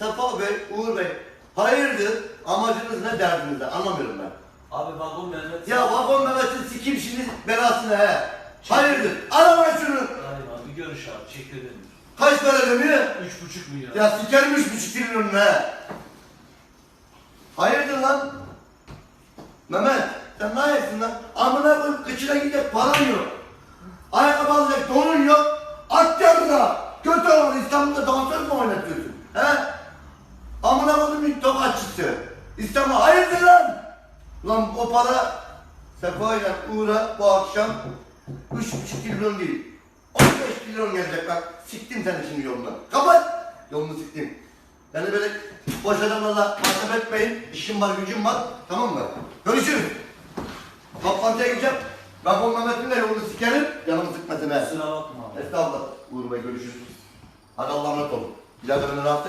Safa Bey, Uğur Bey. Hayırdır? Amacınız ne derdiniz de? Anlamıyorum ben. Abi vagon Mehmet. Ya vagon Mehmet'in sikim şimdi belasını he. Hayırdır? Arama şunu. Galiba bir görüş abi çekelim. Kaç para dönüyor? Üç buçuk milyon. Ya sikerim üç buçuk trilyon he. Hayırdır lan? Mehmet sen ne yapıyorsun lan? Amına koyup kıçına gidecek paran yok. Ayakkabı alacak donun yok. At yanına. Kötü olan İstanbul'da dansöz mü oynatıyorsun? He? Bir tokatçısı. İstanbul hayırdır lan? Lan o para Sefa ile Uğur'a bu akşam üç buçuk trilyon değil. 15 trilyon gelecek bak. Siktim seni şimdi yolundan. Kapat. Yolunu siktim. Beni böyle boş adamlarla mahsep etmeyin. İşim var, gücüm var. Tamam mı? Görüşürüz. Toplantıya gideceğim. Ben bu Mehmet'in de yolunu sikerim. Yanımı sıkmasın he. Kusura bakma abi. Estağfurullah. Uğur Bey görüşürüz. Hadi Allah'a emanet olun. Benden rahatsız